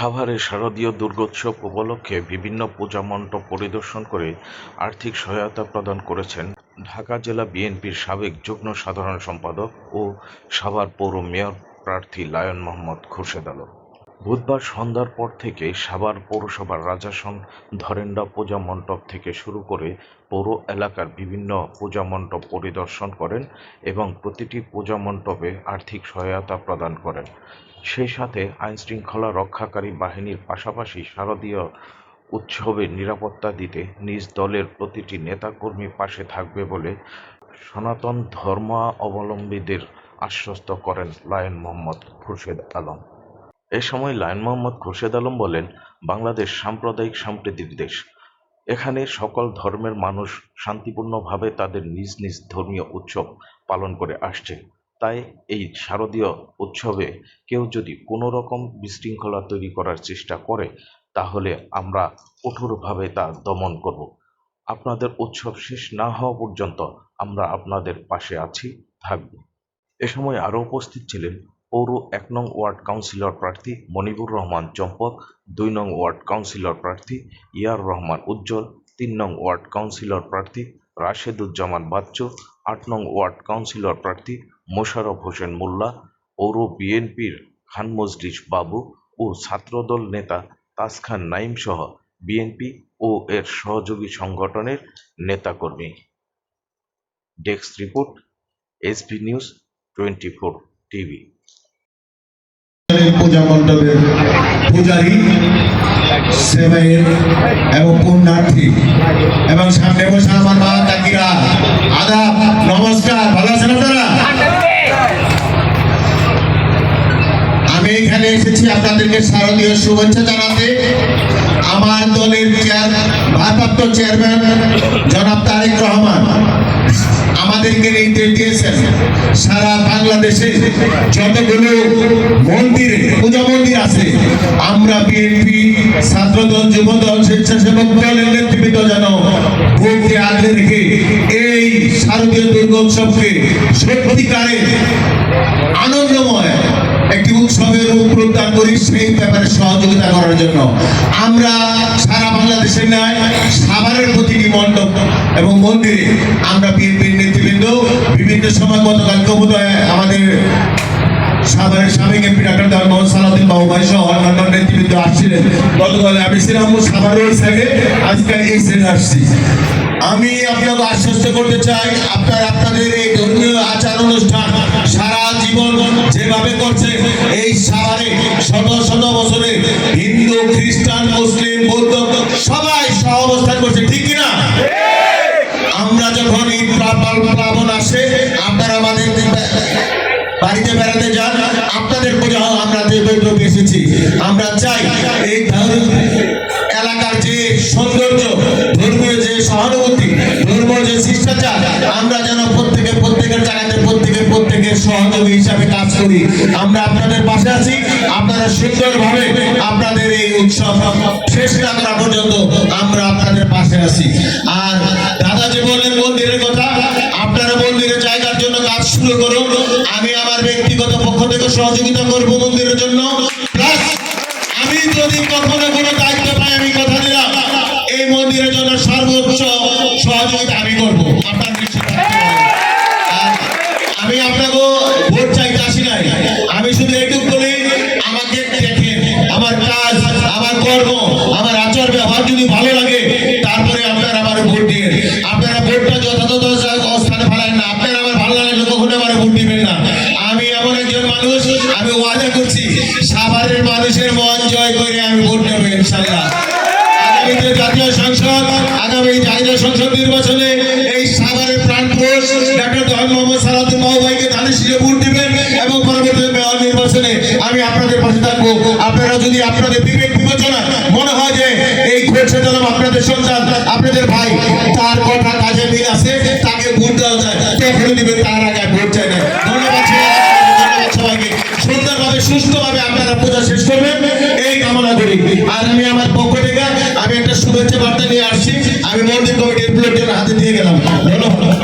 সাভারে শারদীয় দুর্গোৎসব উপলক্ষে বিভিন্ন পূজা মণ্ডপ পরিদর্শন করে আর্থিক সহায়তা প্রদান করেছেন ঢাকা জেলা বিএনপির সাবেক যুগ্ম সাধারণ সম্পাদক ও সাভার পৌর মেয়র প্রার্থী লায়ন মোহাম্মদ খুরশেদ আলম। বুধবার সন্ধ্যার পর থেকে সাভার পৌরসভার রাজাসন ধরেন্ডা পূজা মণ্ডপ থেকে শুরু করে পৌর এলাকার বিভিন্ন পূজা মণ্ডপ পরিদর্শন করেন এবং প্রতিটি পূজা মণ্ডপে আর্থিক সহায়তা প্রদান করেন। সেই সাথে আইনশৃঙ্খলা রক্ষাকারী বাহিনীর পাশাপাশি শারদীয় উৎসবে নিরাপত্তা দিতে নিজ দলের প্রতিটি নেতাকর্মী পাশে থাকবে বলে সনাতন ধর্মাবলম্বীদের আশ্বস্ত করেন লায়ন মোহাম্মদ খুরশেদ আলম। এ সময় লায়ন মোহাম্মদ খুরশেদ আলম বলেন, বাংলাদেশ সাম্প্রদায়িক সম্প্রীতির দেশ। এখানে সকল ধর্মের মানুষ শান্তিপূর্ণভাবে তাদের নিজ নিজ ধর্মীয় উৎসব পালন করে আসছে। তাই এই শারদীয় উৎসবে কেউ যদি কোনো রকম বিশৃঙ্খলা তৈরি করার চেষ্টা করে, তাহলে আমরা কঠোরভাবে তা দমন করব। আপনাদের উৎসব শেষ না হওয়া পর্যন্ত আমরা আপনাদের পাশে আছি, থাকব। এ সময় আরও উপস্থিত ছিলেন পৌর এক নং ওয়ার্ড কাউন্সিলর প্রার্থী মনিবুর রহমান চম্পক, দুই নং ওয়ার্ড কাউন্সিলর প্রার্থী ইয়ার রহমান উজ্জ্বল, তিন নং ওয়ার্ড কাউন্সিলর প্রার্থী রাশেদুজ্জামান বাচ্চু, আট নং ওয়ার্ড কাউন্সিলর প্রার্থী মোশারফ হোসেন মোল্লা, পৌর বিএনপির খান মজলিস বাবু ও ছাত্রদল নেতা তাসখান নাইম সহ বিএনপি ও এর সহযোগী সংগঠনের নেতাকর্মী। Desk report SB news twenty four TV. পূজা মণ্ডপের পূজারী সেবাইয়ের এবং পুণ্যার্থী। এবং সামনে বসে আমার মা কাকিরা আদাব নমস্কার, ভালো আছেন আপনারা? আমি এখানে এসেছি আপনাদেরকে শারদীয় শুভেচ্ছা জানাতে। আমার দলের চেয়ার ভারপ্রাপ্ত চেয়ারম্যান জনাব তারেক রহমান, আমাদেরকে নির্দেশ দিয়েছেন, সারা বাংলাদেশে যতগুলো মন্দিরে, পূজা মন্দির আছে, আমরা বিএনপি ছাত্রদল, যুবদল, স্বেচ্ছাসেবক দলের নেতৃবৃন্দ যেন ভোটকে আগলে রেখে এই শারদীয় দুর্গোৎসবকে সত্যিকারে আনন্দময় একটি উৎসবের প্রদান করি সেই ব্যাপারে সহযোগিতা করার জন্য। আমরা সারা বাংলাদেশের ন্যায় সাভারের প্রতিটি মণ্ডপ এবং মন্দিরে আমরা বিএনপির নেতৃবৃন্দ, বিভিন্ন সময় গতকাল কবুদয় আমাদের সাভারের সাবেক এমপি ডাক্তার সালাউদ্দিন বাবু ভাই সহ অন্যান্য নেতৃবৃন্দ আসছিলেন। গতকাল আমি ছিলাম সাভারের সাইডে আজকে এই আসছি। আমি আপনাকে আশ্বস্ত করতে চাই, আপনার, আপনাদের এই ধর্মীয় আচার অনুষ্ঠান সারা জীবন যেভাবে করছে? এই সাভারে শত শত বছরে হিন্দু, খ্রিস্টান, মুসলিম, বৌদ্ধ সবাই সহ অবস্থান করছে, ঠিক কিনা? আমরা যখন ঈদ আসে, আপনারা আমাদের বাড়িতে বেড়াতে যান, আপনাদের পূজা আমরা দেবদ্রব এসেছি। আমরা চাই সহযোগী হিসাবে কাজ করি। আমরা আপনাদের পাশে আছি। আপনারা সুন্দরভাবে আপনাদের এই উৎসব শেষ না করা পর্যন্ত আমরা আপনাদের পাশে আছি। আর দাদা যে বললেন, মন্দিরের কথা। আপনারা মন্দিরের জায়গার জন্য কাজ শুরু করুন। আমি আমার ব্যক্তিগত পক্ষ থেকে সহযোগিতা করব মন্দিরের জন্য। প্লাস আমি যদি কখনো ব্যবহার যদি ভালো লাগে, তারপরে আপনারা আমার ভোট দিয়ে আপনারা ভোটটা যথাযথ না। আপনারা আমার ভালো আমার ভোট দিবেন না। আমি এমন একজন মানুষ, আমি ওয়াদা করছি, সাভারের মানুষের মন জয় করে আমি ভোট ইনশাল্লাহ এবং নির্বাচনে আমি আপনাদের পাশে থাকব। আপনারা যদি আপনাদের বিবেক বিবেচনা, মনে হয় যে যেরকম আপনাদের সন্তান, আপনাদের ভাই, তার কথা কাজে মিল আছে, তাকে ভোট দেওয়া যায়। এখনও দিবেন তার আগে ভোট চায় না। ধন্যবাদ ধন্যবাদ সবাইকে। সুন্দরভাবে সুস্থভাবে আপনারা পূজা শেষ করবেন। এই কামনা করি। আর আমি আমার পক্ষ থেকে আমি একটা শুভেচ্ছা বার্তা নিয়ে আসছি। আমি মন্দির কমিটির প্লেটের হাতে দিয়ে গেলাম। ধন্যবাদ।